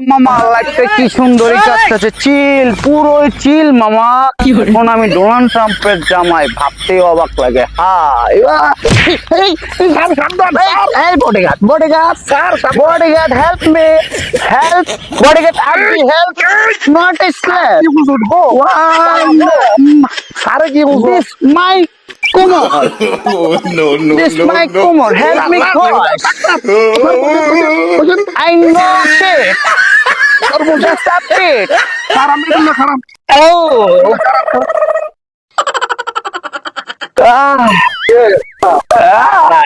মামা লাইফটা কি সুন্দরই কাটতেছে চিল পুরো চিল মামা। এখন আমি ডোনাল্ড ট্রাম্পের জামাই ভাবতেই অবাক লাগে। হাই এই bodyguard bodyguard sir bodyguard help me help bodyguard help not slap আরে কি দিস মাই কুমর। Oh, no, no, this no, my no. কুমর help me I know shit. Just a bit. খারাপ মেয়েদের না খারাপ Oh. Ah. Ah.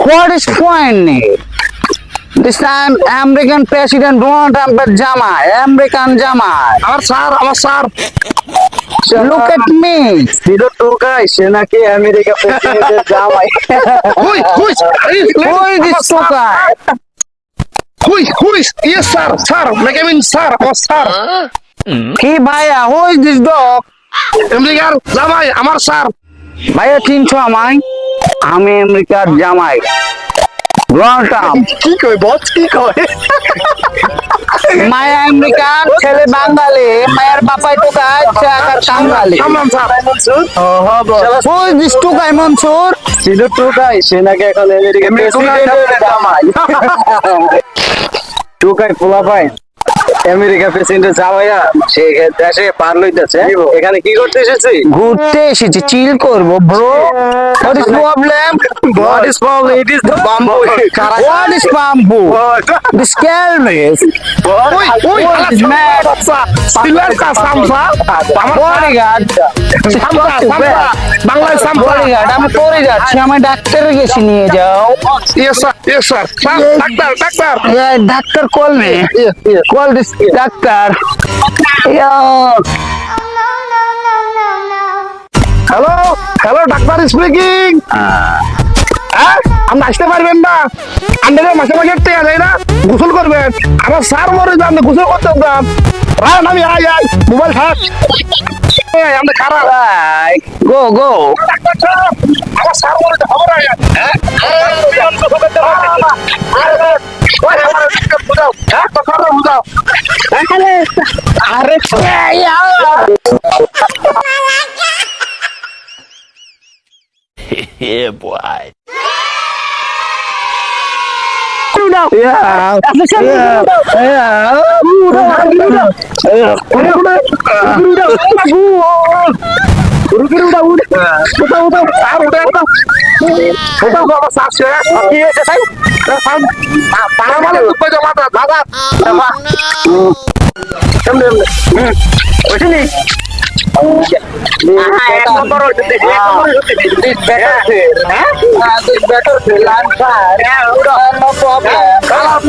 What is point? This time American President Donald Trump এর জামাই American জামাই আমার স্যার আমার স্যার Look at me. সিডো টোকাই সে নাকি আমেরিকা প্রেসিডেন্টের জামাই who who Who is this toka? Who who yes sir sir make মিন স্যার আমার স্যার কি ভাইয়া who is this dog? আমেরিকার জামাই আমার স্যার ভাইয়া চিনছো আমায়? আমি আমেরিকার জামাই। ডোনাল্ড ট্রাম্প কি কই বস কি কয়? মায়া আমেরিকান ছেলে বাঙালি মায়ের বাপাই টোকাই চাকার কাঙ্গালি সামলান স্যার Who is this টুকাই মনসুর? সিডো টোকাই সে নাকি এখন আমেরিকা প্রেসিডেন্টের জামাই। টোকাই পোলা পাই আমেরিকা প্রেসিডেন্টের জামাইয়া সে দেশে পার লইতেছে। এখানে কি করতে এসেছি? ঘুরতে এসেছি চিল করব bro what is problem What is problem? It is the bamboo. What is Pampu this ক্যালমেস ওই ওই What? Is mad? সিলভার কা সামসা আমার বডিগার্ড সামসা সামসা বাংলায় সামসা বডিগার্ড আমি পরে যাচ্ছি আমার ডাক্তারের কাছে নিয়ে যাও। Yes sir yes sir doctor doctor doctor call me call this doctor Yo. Hello hello doctor speaking হ্যাঁ আপনি আসতে পারবেন না আন্ডারে মাসে মাসে টেয়া যায় না গোসল করবেন আমার স্যার মরে যান গোসল করতে যান রান আমি আই আই মোবাইল থাক খারাপ. ডাক্তার সাহেব, আমার স্যার মরে খবর আয় হ্যাঁ Wow. Harus ya Allah. yeah, boy. Udah. Ya. Ya. Ya. Udah. Udah. Udah. Udah udah udah udah. Udah udah udah udah. Udah udah. Gak mau saksi ya saksi aja saya. Telepon tangan malah tuh pojok mata banget coba dem dem udah di sini. Ah, ya. ya, Kalau